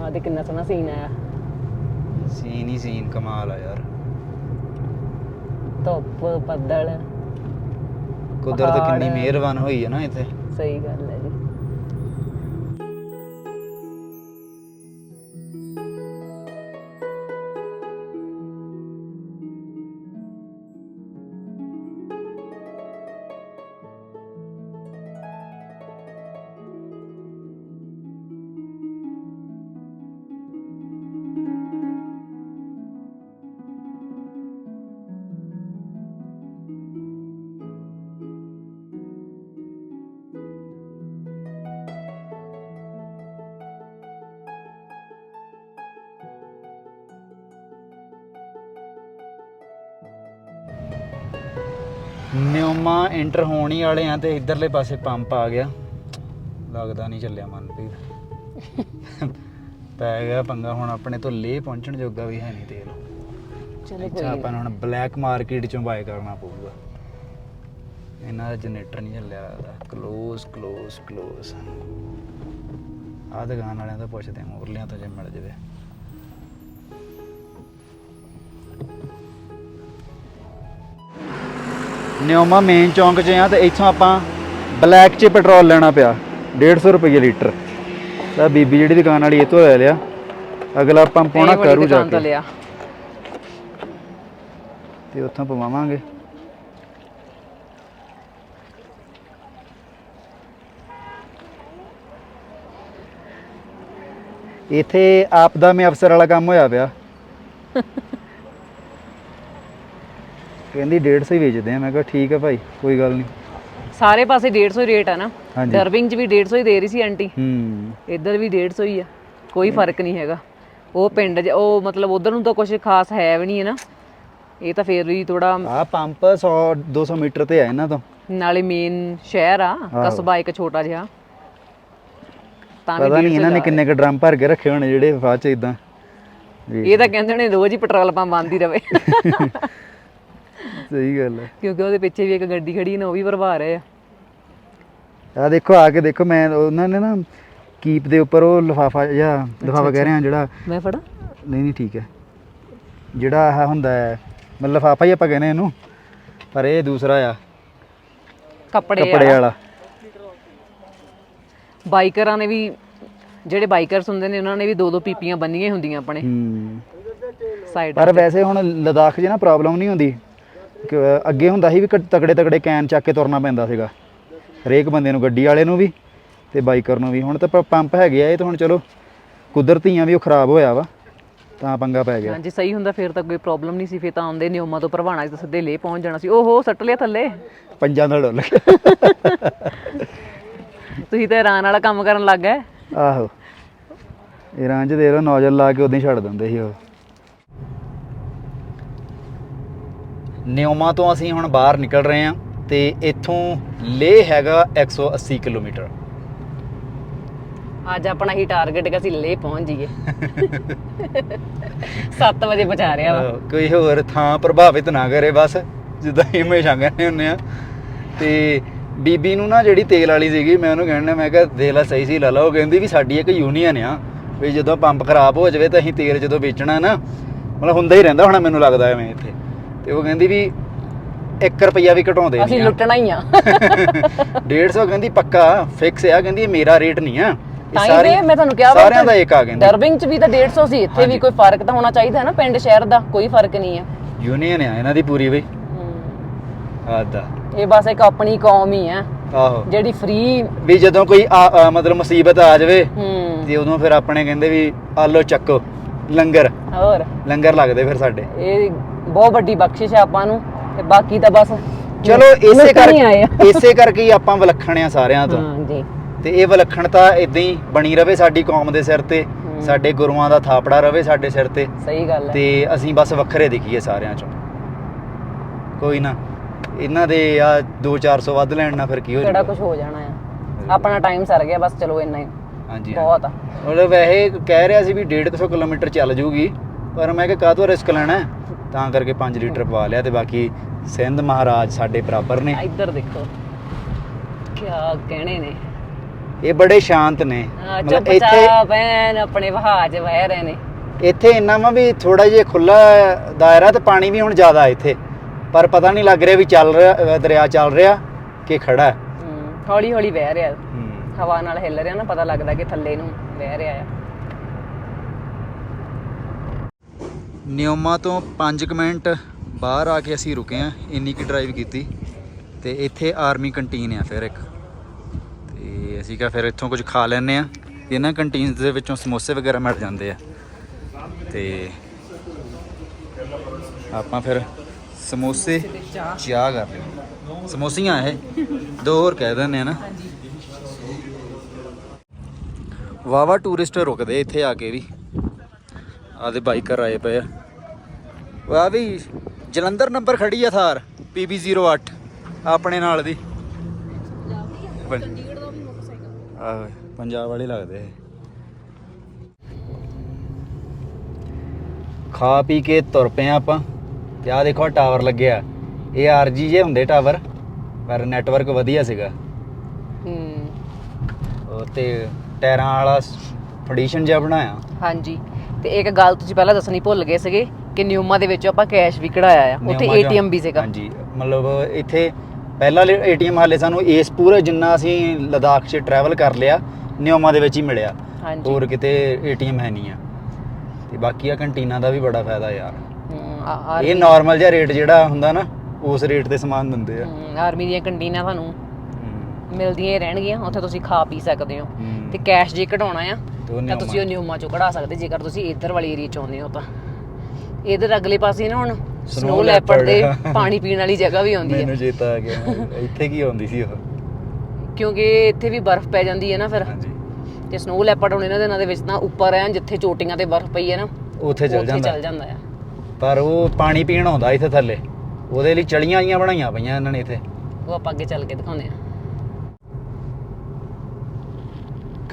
ਆ ਦੇ ਕਿੰਨਾ ਸੋਹਣਾ ਸੀਨ ਆਇਆ। ਸੀਨ ਹੀ ਸੀਨ ਕਮਾਲ ਆ ਯਾਰ। ਧੁੱਪ ਬੱਦਲ ਕੁਦਰਤ ਕਿੰਨੀ। ਮਿਹਰਬਾਨ ਹੋਈ ਹੈ ਨਾ ਇੱਥੇ। ਸਹੀ ਗੱਲ ਹੈ ਨਿਉਮਾ ਐਂਟਰ ਹੋਣੀ ਵਾਲੇ ਆ ਤੇ ਇਧਰਲੇ ਪਾਸੇ ਪੰਪ ਆ ਗਿਆ। ਲੱਗਦਾ ਨਹੀਂ ਚੱਲਿਆ ਮਨਪ੍ਰੀਤ। ਪੈ ਗਿਆ ਪੰਗਾ ਹੁਣ ਆਪਣੇ ਤੋਂ ਲੇ ਪਹੁੰਚਣ ਜੋਗਾ ਵੀ ਹੈ ਨਹੀਂ ਤੇਲ। ਚਲੋ ਆਪਾਂ ਨੂੰ ਹੁਣ ਬਲੈਕ ਮਾਰਕੀਟ ਚੋਂ ਬਾਏ ਕਰਨਾ ਪਊਗਾ। ਇਹਨਾਂ ਦਾ ਜਨਰੇਟਰ ਨਹੀਂ ਚੱਲਿਆ ਲੱਗਦਾ। ক্লোਜ਼ ক্লোਜ਼ ক্লোਜ਼ ਆ ਦੁਕਾਨ ਵਾਲਿਆਂ ਤੋਂ ਪੁੱਛਦੇ ਆ ਮੁਰਲਿਆਂ ਤੋਂ ਜੇ ਮਿਲ ਜਵੇ। ਨਿਉਮਾ ਮੇਨ ਚੌਂਕ 'ਚ ਆ ਤੇ ਇੱਥੋਂ ਆਪਾਂ ਬਲੈਕ 'ਚ ਪੈਟਰੋਲ ਲੈਣਾ ਪਿਆ 150 ਰੁਪਏ ਲੀਟਰ। ਤਾਂ ਬੀਬੀ ਜਿਹੜੀ ਦੁਕਾਨ ਵਾਲੀ ਇਹ ਤੋਂ ਲੈ ਲਿਆ। ਅਗਲਾ ਪੰਪ ਪਾਉਣਾ ਕਰੂ ਜਾ ਕੇ। ਤੇ ਉੱਥੋਂ ਪਵਾਵਾਂਗੇ। ਇਥੇ ਆਪਦਾ ਮੇ ਅਫਸਰ ਵਾਲਾ ਕੰਮ ਹੋਇਆ ਪਿਆ। [laughs] ਕਹਿੰਦੀ 150 ਹੀ ਵੇਚਦੇ ਆ। ਮੈਂ ਕਿਹਾ ਠੀਕ ਹੈ ਭਾਈ ਕੋਈ ਗੱਲ ਨਹੀਂ ਸਾਰੇ ਪਾਸੇ 150 ਹੀ ਰੇਟ ਆ ਨਾ। ਹਾਂਜੀ। ਡਰਬਿੰਗ 'ਚ ਵੀ 150 ਹੀ ਦੇ ਰਹੀ ਸੀ ਆਂਟੀ। ਹੂੰ। ਇੱਧਰ ਵੀ 150 ਹੀ ਆ। ਕੋਈ ਫ਼ਰਕ ਨਹੀਂ ਹੈਗਾ। ਉਹ ਪਿੰਡ 'ਚ ਉਹ ਮਤਲਬ ਉਧਰ ਨੂੰ ਤਾਂ ਕੁਝ ਖਾਸ ਹੈ ਵੀ ਨਹੀਂ ਹੈ ਨਾ। ਇਹ ਤਾਂ ਫੇਰ ਵੀ ਥੋੜਾ ਆ ਪੰਪ 100 200 ਮੀਟਰ ਤੇ ਆ ਇਹਨਾਂ ਤੋਂ। ਨਾਲੇ ਮੇਨ ਸ਼ਹਿਰ ਆ। ਕਸਬਾ ਇੱਕ ਛੋਟਾ ਜਿਹਾ। ਤਾਂ ਵੀ ਪਤਾ ਨਹੀਂ 150 ਇਹਨਾਂ ਨੇ ਕਿੰਨੇ ਕ ਡਰਮ ਭਰ ਕੇ ਰੱਖੇ ਹੋਣੇ ਜਿਹੜੇ ਬਾਅਦ ਚ ਇਦਾਂ ਇਹ ਤਾਂ ਕਹਿੰਦੇ ਨੇ ਰੋਜ਼ ਹੀ ਪੈਟਰੋਲ ਪੰਪ ਬੰਦ ਹੀ ਰਵੇ। [laughs] ਸਹੀ ਗੱਲ ਹੈ। ਕਿਉਂਕਿ ਉਹਦੇ ਪਿੱਛੇ ਵੀ ਇੱਕ ਗੱਡੀ ਖੜੀ ਨੇ ਉਹ ਵੀ ਭਰਵਾ ਰਹੇ ਆ ਆ ਦੇਖੋ ਆ ਕੇ ਦੇਖੋ ਮੈਂ ਉਹਨਾਂ ਨੇ ਨਾ ਕੀਪ ਦੇ ਉੱਪਰ ਉਹ ਲਫਾਫਾ ਜਾਂ ਲਫਾਫਾ ਕਹਿ ਰਿਹਾ ਜਿਹੜਾ ਮੈਂ ਫੜਾ? ਨਹੀਂ ਨਹੀਂ ਠੀਕ ਹੈ। ਜਿਹੜਾ ਆਹ ਹੁੰਦਾ ਹੈ ਮਤਲਬ ਲਫਾਫਾ ਹੀ ਆਪਾਂ ਕਹਿੰਦੇ ਇਹਨੂੰ ਪਰ ਇਹ ਦੂਸਰਾ ਆ। ਕੱਪੜੇ ਕੱਪੜੇ ਵਾਲਾ। ਬਾਈਕਰਾਂ ਨੇ ਵੀ ਜਿਹੜੇ ਬਾਈਕਰਸ ਹੁੰਦੇ ਨੇ ਉਹਨਾਂ ਨੇ ਵੀ ਦੋ ਦੋ ਪੀਪੀਆਂ ਬੰਨੀਆਂ ਹੁੰਦੀਆਂ ਆਪਣੇ। ਹੂੰ। ਸਾਈਡ ਪਰ ਵੈਸੇ ਹੁਣ ਲਦਾਖ 'ਚ ਨਾ ਪ੍ਰੋਬਲਮ ਨਹੀਂ ਹੁੰਦੀ। ਅੱਗੇ ਹੁੰਦਾ ਸੀ ਵੀ ਤਕੜੇ ਤਕੜੇ ਕੈਨ ਚੱਕ ਕੇ ਤੁਰਨਾ ਪੈਂਦਾ ਸੀਗਾ। ਹਰੇਕ ਬੰਦੇ ਨੂੰ ਗੱਡੀ ਵਾਲੇ ਨੂੰ ਵੀ ਤੇ ਬਾਈਕਰ ਨੂੰ ਵੀ। ਹੁਣ ਤਾਂ ਪੰਪ ਹੈਗੇ ਆ ਇਹ ਤਾਂ ਹੁਣ ਚਲੋ ਕੁਦਰਤੀਆਂ ਵੀ ਉਹ ਖਰਾਬ ਹੋਇਆ ਵਾ ਤਾਂ ਪੰਗਾ ਪੈ ਗਿਆ। ਹਾਂਜੀ ਸਹੀ ਹੁੰਦਾ ਫਿਰ ਤਾਂ ਕੋਈ ਪ੍ਰੋਬਲਮ ਨਹੀਂ ਸੀ ਫਿਰ ਤਾਂ ਆਉਂਦੇ ਨਿਯਮਾਂ ਤੋਂ ਪ੍ਰਵਾਣਾ ਤਾਂ ਸਿੱਧੇ ਲੈ ਪਹੁੰਚ ਜਾਣਾ ਸੀ। ਓਹੋ ਸੱਟ ਲਿਆ ਥੱਲੇ। ਪੰਜਾਂ ਦਾ ਡੋਲ। ਤੁਸੀਂ ਤਾਂ ਹੈਰਾਨ ਵਾਲਾ ਕੰਮ ਕਰਨ ਲੱਗ ਗਏ। ਆਹੋ। ਇਰਾਨ 'ਚ ਦੇ ਲੋ ਨੌਜਰ ਲਾ ਕੇ ਉਦਾਂ ਹੀ ਛੱਡ ਦਿੰਦੇ ਸੀ ਉਹ। ਨਿਯਮਾਂ ਤੋਂ ਅਸੀਂ ਹੁਣ ਬਾਹਰ ਨਿਕਲ ਰਹੇ ਹਾਂ ਤੇ ਇੱਥੋਂ ਲੇਹ ਹੈਗਾ 180 ਕਿਲੋਮੀਟਰ। ਅੱਜ ਆਪਣਾ ਹੀ ਟਾਰਗੇਟ ਹੈ ਕਿ ਅਸੀਂ ਲੈ ਪਹੁੰਚ ਜਾਈਏ। 7 ਵਜੇ ਪਹੁੰਚਾ ਰਿਹਾ ਵਾ। ਕੋਈ ਹੋਰ ਥਾਂ ਪ੍ਰਭਾਵਿਤ ਨਾ ਕਰੇ ਬਸ ਜਿੱਦਾਂ ਹੀ ਹਮੇਸ਼ਾ ਕਹਿੰਦੇ ਹੁੰਦੇ ਆ। ਤੇ ਬੀਬੀ ਨੂੰ ਨਾ ਜਿਹੜੀ ਤੇਲ ਵਾਲੀ ਸੀਗੀ ਮੈਂ ਉਹਨੂੰ ਕਹਿਣਾ ਮੈਂ ਕਿਹਾ ਦੇਖ ਲੈ ਸਹੀ ਸੀ ਲਾ ਲਾ ਉਹ ਕਹਿੰਦੀ ਵੀ ਸਾਡੀ ਇੱਕ ਯੂਨੀਅਨ ਆ ਵੀ ਜਦੋਂ ਪੰਪ ਖਰਾਬ ਹੋ ਜਾਵੇ ਤਾਂ ਅਸੀਂ ਤੇਲ ਜਦੋਂ ਵੇਚਣਾ ਨਾ ਮਤਲਬ ਹੁੰਦਾ ਹੀ ਰਹਿੰਦਾ ਹੋਣਾ ਮੈਨੂੰ ਲੱਗਦਾ ਐਵੇਂ ਇੱਥੇ। ਤੇ ਉਹ ਕਹਿੰਦੀ ਵੀ 1 ਰੁਪਿਆ ਵੀ ਘਟਾਉਂਦੇ ਅਸੀਂ ਨਹੀਂ ਆ। ਲੁੱਟਣਾ ਹੀ ਆ। [laughs] 150 ਕਹਿੰਦੀ ਪੱਕਾ ਫਿਕਸ ਆ ਕਹਿੰਦੀ ਇਹ ਮੇਰਾ ਰੇਟ ਨਹੀਂ ਆ। ਇਹ ਤਾਂ ਹੀ ਤੇ ਮੈਂ ਤੁਹਾਨੂੰ ਕਿਹਾ ਵਾ ਸਾਰਿਆਂ ਦਾ ਇੱਕ ਆ ਕਹਿੰਦੀ। ਡਰਬਿੰਗ ਚ ਵੀ ਤਾਂ 150 ਸੀ ਇੱਥੇ ਵੀ ਕੋਈ ਫ਼ਰਕ ਤਾਂ ਹੋਣਾ ਚਾਹੀਦਾ ਹੈ ਨਾ ਪਿੰਡ ਸ਼ਹਿਰ ਦਾ ਕੋਈ ਫ਼ਰਕ ਨਹੀਂ ਆ। ਯੂਨੀਅਨ ਆ ਇਹਨਾਂ ਦੀ ਪੂਰੀ ਬਈ ਆਦਾ ਇਹ ਬਸ ਇੱਕ ਆਪਣੀ ਕੌਮ ਹੀ ਆ। ਆਹੋ। ਜਿਹੜੀ ਫ੍ਰੀ ਵੀ ਜਦੋਂ ਕੋਈ ਆ- ਆ ਮਤਲਬ ਮੁਸੀਬਤ ਆ ਜਾਵੇ ਹੂੰ। ਤੇ ਉਦੋਂ ਫਿਰ ਆਪਣੇ ਕਹਿੰਦੇ ਵੀ ਆਲੋ ਚੱਕੋ ਲੰਗਰ। ਹੋਰ? ਲੰਗਰ ਲੱਗਦੇ ਫਿਰ ਸਾਡੇ। ਇਹ ਬਹੁਤ ਵੱਡੀ ਬਖਸ਼ਿਸ਼ ਹੈ ਆਪਾਂ ਨੂੰ ਤੇ ਬਾਕੀ ਤਾਂ ਬਸ ਚਲੋ ਇਸੇ ਆਏ। ਕਰਕੇ ਇਸੇ ਕਰਕੇ ਹੀ ਆਪਾਂ ਵਿਲੱਖਣ ਆ ਸਾਰਿਆਂ ਤੋਂ। ਹਾਂ ਜੀ। ਤੇ ਇਹ ਵਿਲੱਖਣਤਾ ਇਦਾਂ ਹੀ ਬਣੀ ਰਵੇ ਸਾਡੀ ਕੌਮ ਦੇ ਸਿਰ ਤੇ ਸਾਡੇ ਗੁਰੂਆਂ ਦਾ ਥਾਪੜਾ ਰਵੇ ਸਾਡੇ ਸਿਰ ਤੇ। ਸਹੀ ਗੱਲ ਹੈ। ਤੇ ਅਸੀਂ ਬਸ ਵੱਖਰੇ ਦਿਖੀਏ ਸਾਰਿਆਂ ਚੋਂ। ਕੋਈ ਨਾ ਇਹਨਾਂ ਦੇ ਆ 2-400 ਵੱਧ ਲੈਣ ਨਾਲ ਫਿਰ ਕੀ ਹੋ ਕਿਹੜਾ ਜਾਊਗਾ? ਕੁਝ ਹੋ ਜਾਣਾ ਆ। ਆਪਣਾ ਟਾਈਮ ਸਰ ਗਿਆ ਬਸ ਚਲੋ ਇੰਨਾ ਹੀ। ਹਾਂਜੀ ਬਹੁਤ ਆ। ਮਤਲਬ ਵੈਸੇ ਕਹਿ ਰਿਹਾ ਸੀ ਵੀ 150 ਕਿਲੋਮੀਟਰ ਚੱਲ ਜੂਗੀ ਪਰ ਮੈਂ ਕਿਹਾ ਕਾਹਤੋਂ ਰਿਸਕ ਲੈਣਾ ਹੈ? ਤਾਂ ਕਰਕੇ 5 ਲੀਟਰ ਪਵਾ ਲਿਆ ਤੇ ਬਾਕੀ ਸਿੰਧ ਮਹਾਰਾਜ ਸਾਡੇ ਬਰਾਬਰ ਨੇ। ਇੱਧਰ ਦੇਖੋ ਕੀ ਕਹਿਣੇ ਨੇ। ਇਹ ਬੜੇ ਸ਼ਾਂਤ ਨੇ। ਮਤਲਬ ਚੁੱਪਚਾਪ ਐਨ ਆਪਣੇ ਵਹਾਅ 'ਚ ਵਹਿ ਰਹੇ ਨੇ। ਇੱਥੇ ਇੰਨਾ ਵਾ ਵੀ ਥੋੜਾ ਜਿਹਾ ਖੁੱਲਾ ਦਾਇਰਾ ਤੇ ਪਾਣੀ ਵੀ ਹੁਣ ਜ਼ਿਆਦਾ ਇੱਥੇ। ਪਰ ਪਤਾ ਨਹੀਂ ਲੱਗ ਰਿਹਾ ਵੀ ਚੱਲ ਰਿਹਾ ਦਰਿਆ ਚੱਲ ਰਿਹਾ ਕਿ ਖੜਾ ਹੌਲੀ ਹੌਲੀ ਵਹਿ ਰਿਹਾ। ਹਵਾ ਨਾਲ ਹਿੱਲ ਰਿਹਾ ਨਾ ਪਤਾ ਲੱਗਦਾ ਕਿ ਥੱਲੇ ਨੂੰ ਵਹਿ ਰਿਹਾ ਆ। ਨਿਯਮਾਂ ਤੋਂ 5 ਮਿੰਟ ਬਾਹਰ ਆ ਕੇ ਅਸੀਂ ਰੁਕੇ ਆ ਇੰਨੀ ਕੀ ਡਰਾਈਵ ਕੀਤੀ ਤੇ ਇੱਥੇ ਆਰਮੀ ਕੰਟੀਨ ਆ ਫਿਰ ਇੱਕ। ਤੇ ਅਸੀਂ ਕਿਹਾ ਫਿਰ ਇੱਥੋਂ ਕੁਝ ਖਾ ਲੈਣੇ ਆ ਇਹਨਾਂ ਕੰਟੀਨਸ ਦੇ ਵਿੱਚੋਂ ਸਮੋਸੇ ਵਗੈਰਾ ਮਿਲ ਜਾਂਦੇ ਆ। ਤੇ ਆਪਾਂ ਫਿਰ ਸਮੋਸੇ ਚਾਹ ਕਰ ਸਮੋਸੀਆਂ ਇਹ ਦੋ ਹੋਰ ਕਹਿ ਦਿੰਦੇ ਆ ਨਾ। ਵਾਵਾ ਟੂਰਿਸਟ ਰੁਕਦੇ ਇੱਥੇ ਆ ਕੇ ਵੀ। ਆਦੇ ਬਾਈਕਰ ਆਏ ਪਏ ਆ। ਵਾਹ ਵੀ ਜਲੰਧਰ ਨੰਬਰ ਖੜੀ ਆ ਥਾਰ PB08 ਆਪਣੇ ਨਾਲ ਦੀ। ਆਹ ਪੰਜਾਬ ਵਾਲੇ ਲੱਗਦੇ। ਖਾ ਪੀ ਕੇ ਤੁਰ ਪਏ ਆ ਆਪਾਂ। ਤੇ ਆਹ ਦੇਖੋ ਟਾਵਰ ਲੱਗਿਆ ਇਹ ਆਰਜੀ ਜੇ ਹੁੰਦੇ ਟਾਵਰ ਪਰ ਨੈਟਵਰਕ ਵਧੀਆ ਸੀਗਾ। ਹੂੰ। ਉਹ ਤੇ ਟਾਇਰਾਂ ਵਾਲਾ ਫਡੀਸ਼ਨ ਜਿਹਾ ਬਣਾਇਆ। ਹਾਂਜੀ। ਤੇ ਇੱਕ ਗੱਲ ਤੁਸੀਂ ਪਹਿਲਾਂ ਦੱਸਣੀ ਭੁੱਲ ਗਏ ਸੀਗੇ ਕਿ ਨਿਊਮਾ ਦੇ ਵਿੱਚ ਆਪਾਂ ਕੈਸ਼ ਵੀ ਕਢਾਇਆ ਆ ਉੱਥੇ 'ਚ- ਏਟੀਐਮ ਵੀ ਸੀਗਾ। ਹਾਂਜੀ ਮਤਲਬ ਇੱਥੇ ਪਹਿਲਾ ਏਟੀਐਮ ਹਾਲੇ ਸਾਨੂੰ ਇਸ ਪੂਰੇ ਜਿੰਨਾ ਅਸੀਂ ਲਦਾਖ 'ਚ ਟਰੈਵਲ ਕਰ ਲਿਆ ਨਿਯਮਾਂ ਦੇ ਵਿੱਚ ਹੀ ਮਿਲਿਆ। ਹਾਂਜੀ। ਹੋਰ ਕਿਤੇ ਏਟੀਐਮ ਹੈ ਨਹੀਂ ਆ। ਤੇ ਬਾਕੀ ਆ ਕੰਟੀਨਾਂ ਦਾ ਵੀ ਬੜਾ ਫਾਇਦਾ ਯਾਰ। ਹੂੰ, ਆ- ਆਰਮੀ- ਇਹ ਨਾਰਮਲ ਜਿਹਾ ਰੇਟ ਜਿਹੜਾ ਹੁੰਦਾ ਨਾ ਉਸ ਰੇਟ ਤੇ ਸਮਾਨ ਦਿੰਦੇ ਆ। ਆਰਮੀ ਦੀਆਂ ਕੰਟੀਨਾਂ ਤੁਹਾਨੂੰ। ਮਿਲਦੀਆਂ ਹੀ ਰਹਿਣਗੀਆਂ ਉੱਥੇ ਤੁਸੀਂ ਖਾ ਪੀ ਸਕਦੇ ਹੋ। ਤੇ ਕੈਸ਼ ਜੇ ਕਢਾਉਣਾ ਆ ਤੇ ਨਿਯਮਾਂ- ਤੁਸੀਂ ਉਹ ਨਿਊਮਾ ਚੋਂ। ਕਢਾ ਸਕਦੇ ਜੇਕਰ ਤੁਸੀਂ ਇੱਧਰ ਵਾਲੀ ਏਰੀਆ ਚ ਆਉਂਦੇ ਹੋ ਤਾਂ। ਇਧਰ ਅਗਲੇ ਪਾਸੇ ਨਾ ਹੁਣ ਸਨੋ ਲੈਪਰਡ ਦੇ। ਪਾਣੀ ਪੀਣ ਵਾਲੀ ਜਗ੍ਹਾ ਵੀ ਆਉਂਦੀ ਹੈ। ਮੈਨੂੰ ਚੇਤਾ ਆ ਗਿਆ ਇੱਥੇ ਕੀ ਆਉਂਦੀ ਸੀ ਉਹ? ਕਿਉਂਕਿ ਇੱਥੇ ਵੀ ਬਰਫ਼ ਪੈ ਜਾਂਦੀ ਹੈ ਨਾ ਫਿਰ। ਹਾਂਜੀ। ਤੇ ਸਨੋ ਲੈਪਰਡ ਹੁਣ ਇਹਨਾਂ ਦਿਨਾਂ ਦੇ ਵਿੱਚ ਤਾਂ ਉੱਪਰ ਐਨ ਜਿੱਥੇ ਚੋਟੀਆਂ ਤੇ ਬਰਫ਼ ਪਈ ਹੈ ਨਾ ਉੱਥੇ ਚੱਲ ਉੱਥੇ ਜਾਂਦਾ। ਚੱਲ ਜਾਂਦਾ ਆ। ਪਰ ਉਹ ਪਾਣੀ ਪੀਣ ਆਉਂਦਾ ਇੱਥੇ ਥੱਲੇ ਉਹਦੇ ਲਈ ਚਲੀਆਂ ਆਈਆਂ ਬਣਾਈਆਂ ਪਈਆਂ ਇਹਨਾਂ ਨੇ ਇੱਥੇ। ਉਹ ਆਪਾਂ ਅੱਗੇ ਚੱਲ ਕੇ ਦਿਖਾਉਂਦੇ ਆ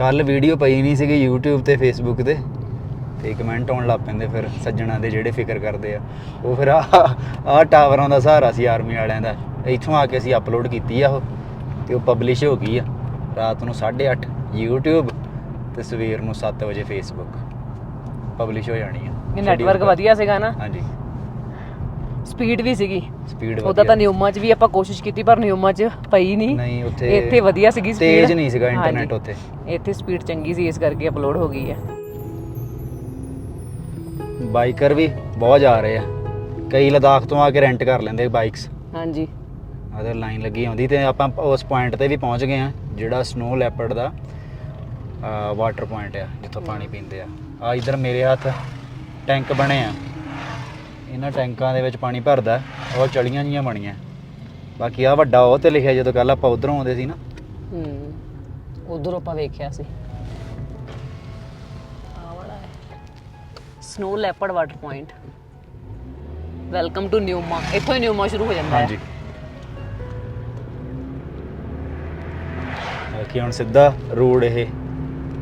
ਕੱਲ ਵੀਡੀਓ ਪਈ ਨਹੀਂ ਸੀਗੀ YouTube ਤੇ Facebook ਤੇ ਤੇ ਕਮੈਂਟ ਆਉਣ ਲੱਗ ਪੈਂਦੇ ਫਿਰ ਸੱਜਣਾ ਦੇ ਜਿਹੜੇ ਫਿਕਰ ਕਰਦੇ ਆ। ਉਹ ਫਿਰ ਆ ਆ ਟਾਵਰਾਂ ਦਾ ਸਹਾਰਾ ਸੀ ਆਰਮੀ ਵਾਲਿਆਂ ਦਾ। ਇੱਥੋਂ ਆ ਕੇ ਅਸੀਂ ਅਪਲੋਡ ਕੀਤੀ ਆ ਉਹ ਤੇ ਉਹ ਪਬਲਿਸ਼ ਹੋ ਗਈ ਆ। ਰਾਤ ਨੂੰ 8:30 YouTube ਤੇ ਸਵੇਰ ਨੂੰ 7 ਵਜੇ Facebook ਪਬਲਿਸ਼ ਹੋ ਜਾਣੀ ਆ। ਇਹ ਨੈਟਵਰਕ ਵਧੀਆ ਸੀਗਾ ਨਾ? ਹਾਂਜੀ। ਸਪੀਡ ਵੀ ਸੀਗੀ। ਸਪੀਡ ਉਹਦਾ ਤਾਂ ਨਿਊਮਾ 'ਚ ਵੀ ਆਪਾਂ ਕੋਸ਼ਿਸ਼ ਕੀਤੀ ਪਰ ਨਿਊਮਾ 'ਚ ਪਈ ਨਹੀਂ। ਨਹੀਂ ਉੱਥੇ ਇੱਥੇ ਵਧੀਆ ਸੀਗੀ ਸਪੀਡ ਤੇਜ਼ ਨਹੀਂ ਸੀਗਾ ਇੰਟਰਨੈਟ ਉੱਥੇ। ਇੱਥੇ ਸਪੀਡ ਚੰਗੀ ਸੀ ਇਸ ਕਰਕੇ ਅਪਲੋਡ ਹੋ ਗਈ ਹੈ ਬਾਈਕਰ ਵੀ ਬਹੁਤ ਜਾ ਰਹੇ ਆ। ਕਈ ਲਦਾਖ ਤੋਂ ਆ ਕੇ ਰੈਂਟ ਕਰ ਲੈਂਦੇ ਬਾਈਕਸ ਹਾਂਜੀ। ਅਦਰ ਲਾਈਨ ਲੱਗੀ ਆਉਂਦੀ ਤੇ ਆਪਾਂ ਉਸ ਪੁਆਇੰਟ ਤੇ ਵੀ ਪਹੁੰਚ ਗਏ ਆ ਜਿਹੜਾ ਸਨੋ ਲੈਪਰਡ ਦਾ ਵਾਟਰ ਪੁਆਇੰਟ ਆ ਜਿੱਥੋਂ ਪਾਣੀ ਪੀਂਦੇ ਆ। ਆ ਇਧਰ ਮੇਰੇ ਹੱਥ ਟੈਂਕ ਬਣੇ ਆ। ਇਹਨਾਂ ਟੈਂਕਾਂ ਦੇ ਵਿੱਚ ਪਾਣੀ ਭਰਦਾ ਉਹ ਚਲੀਆਂ ਜੀਆਂ ਬਣੀਆਂ। ਬਾਕੀ ਆ ਵੱਡਾ ਉਹ ਤੇ ਲਿਖਿਆ ਜਦੋਂ ਕੱਲ ਆਪਾਂ ਉਧਰੋਂ ਆਉਂਦੇ ਸੀ ਨਾ। ਹੂੰ ਉਧਰ ਆਪਾਂ ਵੇਖਿਆ ਸੀ। ਆ ਵਾਲਾ ਹੈ। Snow leopard water point welcome to Nyoma ਇੱਥੋਂ ਹੀ ਨਿਊਮਾ ਸ਼ੁਰੂ ਹੋ ਜਾਂਦਾ ਹੈ। ਹਾਂਜੀ। ਬਾਕੀ ਹੁਣ ਸਿੱਧਾ ਰੋਡ ਇਹ।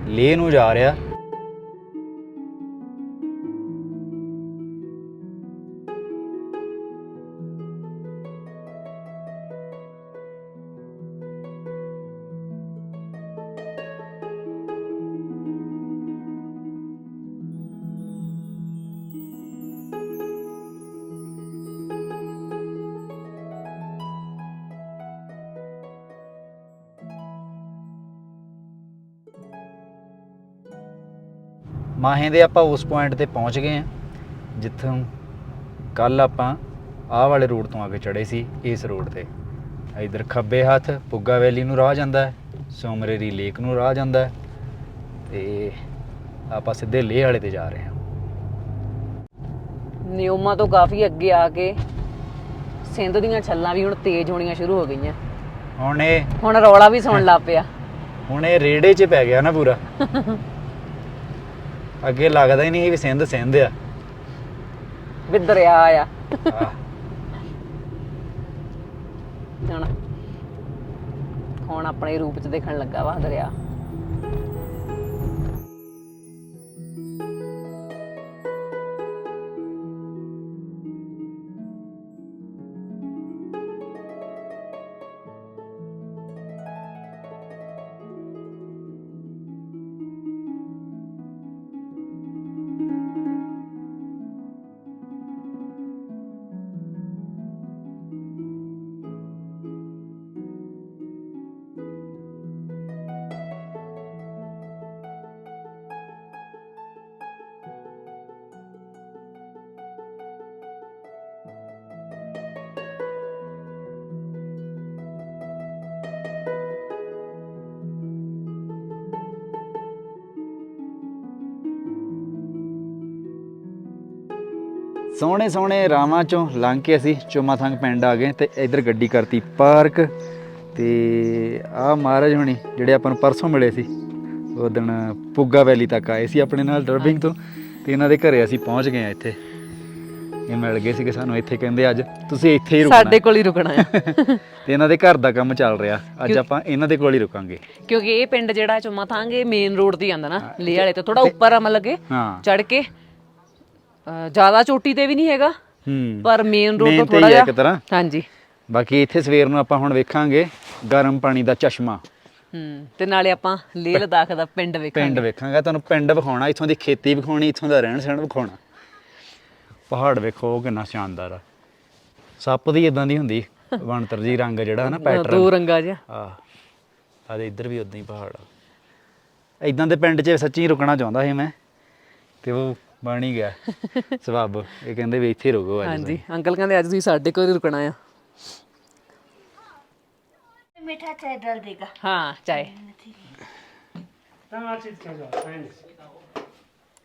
ਲੇਹ ਨੂੰ ਜਾ ਰਿਹਾ। ਮਾਹੇ ਦੇ ਆਪਾਂ ਉਸ ਪੁਆਇੰਟ ਤੇ ਪਹੁੰਚ ਗਏ ਆ ਜਿੱਥੋਂ ਕੱਲ ਆਪਾਂ ਆਹ ਵਾਲੇ ਰੋਡ ਤੋਂ ਆ ਕੇ ਚੜੇ ਸੀ ਇਸ ਰੋਡ ਤੇ। ਇਧਰ ਖੱਬੇ ਹੱਥ ਪੁੱਗਾ ਵੈਲੀ ਨੂੰ ਰਾਹ ਜਾਂਦਾ ਹੈ ਸੋਮਰੇਰੀ ਲੇਕ ਨੂੰ ਰਾਹ ਜਾਂਦਾ ਹੈ ਤੇ ਆਪਾਂ ਸਿੱਧੇ ਲੇਹ ਵਾਲੇ ਤੇ ਜਾ ਰਹੇ ਹਾਂ। ਨਿਊਮਾ ਤੋਂ ਕਾਫੀ ਅੱਗੇ ਆ ਕੇ ਸਿੰਧ ਦੀਆਂ ਛੱਲਾਂ ਵੀ ਹੁਣ ਤੇਜ਼ ਹੋਣੀਆਂ ਸ਼ੁਰੂ ਹੋ ਗਈਆਂ। ਹੁਣ ਇਹ ਹੁਣ ਰੌਲਾ ਵੀ ਸੁਣਨ [laughs] ਲੱਗ ਪਿਆ। ਹੁਣ ਇਹ ਰੇੜੇ 'ਚ ਪੈ ਗਿਆ ਨਾ ਪੂਰਾ। [laughs] ਅੱਗੇ ਲੱਗਦਾ ਹੀ ਨਹੀਂ ਸੀ ਵੀ ਸਿੰਧ ਸਿੰਧ ਆ। ਵੀ ਦਰਿਆ ਆ। ਆਹ, ਹੁਣ ਹੁਣ ਆਪਣੇ ਰੂਪ ਚ ਦੇਖਣ ਲੱਗਾ ਵਾ ਦਰਿਆ। ਸੋਹਣੇ ਸੋਹਣੇ ਰਾਵਾਂ ਚੋਂ ਲੰਘ ਕੇ ਅਸੀਂ ਚੋਮਾਥੰਗ ਪਿੰਡ ਆ ਗਏ ਤੇ ਇੱਧਰ ਗੱਡੀ ਕਰਤੀ ਪਾਰਕ ਤੇ ਆ ਮਹਾਰਾਜ ਹੁਣੀ ਜਿਹੜੇ ਆਪਾਂ ਨੂੰ ਪਰਸੋਂ ਮਿਲੇ ਸੀ ਉਹ ਦਿਨ ਪੁੱਗਾ ਵੈਲੀ ਤੱਕ ਆਏ ਸੀ ਆਪਣੇ ਨਾਲ ਡਰਬਿੰਗ ਤੋਂ ਤੇ ਇਹਨਾਂ ਦੇ ਘਰੇ ਅਸੀਂ ਪਹੁੰਚ ਗਏ ਆ ਇੱਥੇ। ਇਹ ਮਿਲ ਗਏ ਸੀਗੇ ਸਾਨੂੰ ਇੱਥੇ ਕਹਿੰਦੇ ਅੱਜ ਤੁਸੀਂ ਇੱਥੇ ਹੀ ਰੁਕਣਾ। ਸਾਡੇ ਕੋਲ ਹੀ ਰੁਕਣਾ ਆ। [laughs] ਤੇ ਇਹਨਾਂ ਦੇ ਘਰ ਦਾ ਕੰਮ ਚੱਲ ਰਿਹਾ। ਅੱਜ ਆਪਾਂ ਇਹਨਾਂ ਦੇ ਕੋਲ ਹੀ ਰੁਕਾਂਗੇ। ਕਿਉਂਕਿ ਇਹ ਪਿੰਡ ਜਿਹੜਾ ਚੁੰਮਾ ਥਾਂਗੇ ਮੇਨ ਰੋਡ ਤੇ ਜਾਂਦਾ ਨਾ ਲੇ ਵਾਲੇ ਤੋਂ ਥੋੜਾ ਉੱਪਰ ਆ ਮਤਲਬ ਕਿ ਹਾਂ। ਚੜ ਕੇ। ਜ਼ਿਆਦਾ ਚੋਟੀ ਤੇ ਵੀ ਨਹੀਂ ਹੈਗਾ ਹੂੰ। ਪਰ ਮੇਨ ਰੋਡ ਤੋਂ ਥੋੜਾ ਜਿਹਾ। ਇੱਕ ਤਰ੍ਹਾਂ। ਹਾਂਜੀ। ਬਾਕੀ ਇੱਥੇ ਸਵੇਰ ਨੂੰ ਆਪਾਂ ਹੁਣ ਵੇਖਾਂਗੇ ਗਰਮ ਪਾਣੀ ਦਾ ਚਸ਼ਮਾ। ਹੂੰ ਤੇ ਨਾਲੇ ਆਪਾਂ ਲੇਹ ਲਦਾਖ ਦਾ ਪਿੰਡ ਵੇਖਾਂਗੇ। ਪਿੰਡ ਵੇਖਾਂਗਾ ਤੁਹਾਨੂੰ ਪਿੰਡ ਵਿਖਾਉਣਾ ਇੱਥੋਂ ਦੀ ਖੇਤੀ ਵਿਖਾਉਣੀ ਇੱਥੋਂ ਦਾ ਰਹਿਣ ਸਹਿਣ ਵਿਖਾਉਣਾ। ਪਹਾੜ ਵੇਖੋ ਕਿੰਨਾ ਸ਼ਾਨਦਾਰ ਆ। ਸੱਪ ਦੀ ਇਦਾਂ ਦੀ ਹੁੰਦੀ ਵਣਤਰ ਜੀ ਰੰਗ ਜਿਹੜਾ ਨਾ ਪੈਟਰਨ ਦੋ ਰੰਗਾ ਜਿਹਾ। ਆ ਆ ਇੱਧਰ ਵੀ ਉਦਾਂ ਹੀ ਪਹਾੜ ਆ। ਇਦਾਂ ਦੇ ਪਿੰਡ 'ਚ ਸੱਚੀ ਰੁਕਣਾ ਚਾਹੁੰਦਾ ਸੀ ਮੈਂ ਤੇ ਉਹ ਬਣ ਹੀ ਗਿਆ [laughs] ਸਬੱਬ ਇਹ ਕਹਿੰਦੇ ਵੀ ਇੱਥੇ ਰੁਕੋ ਅੱਜ ਹਾਂਜੀ ਅੰਕਲ ਕਹਿੰਦੇ ਅੱਜ ਤੁਸੀਂ ਸਾਡੇ ਕੋਲ ਹੀ ਰੁਕਣਾ ਆ मीठा चाय डाल देगा ਹਾਂ ਚਾਹੇ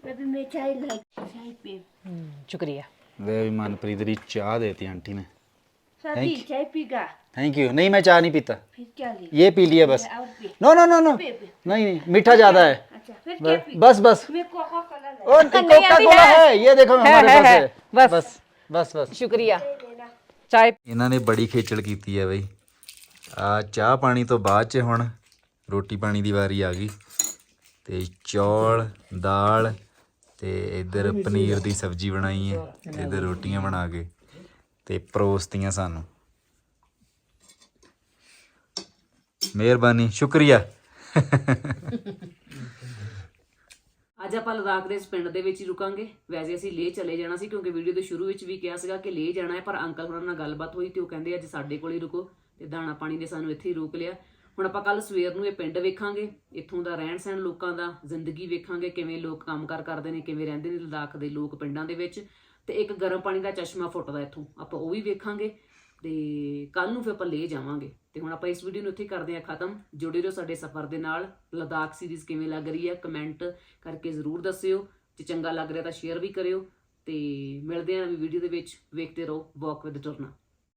अभी मैं चाय ला चाय पी ਸ਼ੁਕਰੀਆ ਵੇ ਵੀ ਮਨਪ੍ਰੀਤ ਦੀ ਚਾਹ ਦੇਤੀ ਆਂਟੀ ਨੇ सभी चाय पीगा थैंक यू नहीं मैं चाय नहीं पीता फिर क्या ले ये पी लिया बस और P no no no no P P नहीं नहीं मीठा ज्यादा है अच्छा फिर क्या पी बस बस मैं कोका कोला ले ओ कोका कोला है ये देखो है, हमारे है, पास है। है बस। बस बस बस ਸ਼ੁਕਰੀਆ ਚਾਹੇ ਇਹਨਾਂ ਨੇ ਬੜੀ ਖੇਚਲ ਕੀਤੀ ਹੈ ਬਈ ਆ ਚਾਹ ਪਾਣੀ ਤੋਂ ਬਾਅਦ ਚ ਹੁਣ ਰੋਟੀ ਪਾਣੀ ਦੀ ਵਾਰੀ ਆ ਗਈ ਤੇ ਚੌਲ ਦਾਲ ਤੇ ਇੱਧਰ ਪਨੀਰ ਦੀ ਸਬਜ਼ੀ ਬਣਾਈ ਹੈ ਇੱਧਰ ਰੋਟੀਆਂ ਬਣਾ ਕੇ ਤੇ ਪਰੋਸਤੀਆਂ ਸਾਨੂੰ ਮਿਹਰਬਾਨੀ ਸ਼ੁਕਰੀਆ ਅੱਜ ਆਪਾਂ ਲਦਾਖ ਦੇ ਇਸ ਪਿੰਡ ਦੇ ਵਿੱਚ ਹੀ ਰੁਕਾਂਗੇ। ਵੈਸੇ ਅਸੀਂ ਲੇਹ ਚਲੇ ਜਾਣਾ ਸੀ ਕਿਉਂਕਿ ਵੀਡੀਓ ਦੇ ਸ਼ੁਰੂ ਵਿੱਚ ਵੀ ਕਿਹਾ ਸੀਗਾ ਕਿ ਲੇਹ ਜਾਣਾ ਹੈ, ਪਰ ਅੰਕਲ ਹੋਰਾਂ ਨਾਲ ਗੱਲਬਾਤ ਹੋਈ ਤੇ ਉਹ ਕਹਿੰਦੇ ਅੱਜ ਸਾਡੇ ਕੋਲ ਹੀ ਰੁਕੋ ਤੇ ਦਾਣਾ ਪਾਣੀ ਨੇ ਸਾਨੂੰ ਇੱਥੇ ਹੀ ਰੋਕ ਲਿਆ। ਹੁਣ ਆਪਾਂ ਕੱਲ ਸਵੇਰ ਨੂੰ ਇਹ ਪਿੰਡ ਵੇਖਾਂਗੇ, ਇੱਥੋਂ ਦਾ ਰਹਿਣ ਸਹਿਣ ਲੋਕਾਂ ਦਾ, ਜ਼ਿੰਦਗੀ ਵੇਖਾਂਗੇ, ਕਿਵੇਂ ਲੋਕ ਕੰਮਕਾਰ ਕਰਦੇ ਨੇ, ਕਿਵੇਂ ਰਹਿੰਦੇ ਨੇ ਲਦਾਖ ਦੇ ਲੋਕ ਪਿੰਡਾਂ ਦੇ ਵਿੱਚ ਤੇ ਇੱਕ ਗਰਮ ਪਾਣੀ ਦਾ ਚਸ਼ਮਾ ਫੁੱਟਦਾ ਇੱਥੋਂ। ਆਪਾਂ ਉਹ ਵੀ ਵੇਖਾਂਗੇ ਤੇ ਕੱਲ ਨੂੰ ਫਿਰ ਆਪਾਂ ਲੈ ਜਾਵਾਂਗੇ। ਤੇ ਹੁਣ ਆਪਾਂ ਇਸ ਵੀਡੀਓ ਨੂੰ ਇੱਥੇ ਕਰਦੇ ਹਾਂ ਖਤਮ। ਜੁੜੇ ਰਹੋ ਸਾਡੇ ਸਫ਼ਰ ਦੇ ਨਾਲ। ਲਦਾਖ ਸੀਰੀਜ਼ ਕਿਵੇਂ ਲੱਗ ਰਹੀ ਹੈ? ਕਮੈਂਟ ਕਰਕੇ ਜ਼ਰੂਰ ਦੱਸਿਓ। ਜੇ ਚੰਗਾ ਲੱਗ ਰਿਹਾ ਤਾਂ ਸ਼ੇਅਰ ਵੀ ਕਰਿਓ। ਤੇ ਮਿਲਦੇ ਆਂ ਨਵੀਂ ਵੀਡੀਓ ਦੇ ਵਿੱਚ। ਵੇਖਦੇ ਰਹੋ। ਵਾਕ ਵਿਦ ਟਰਨਾ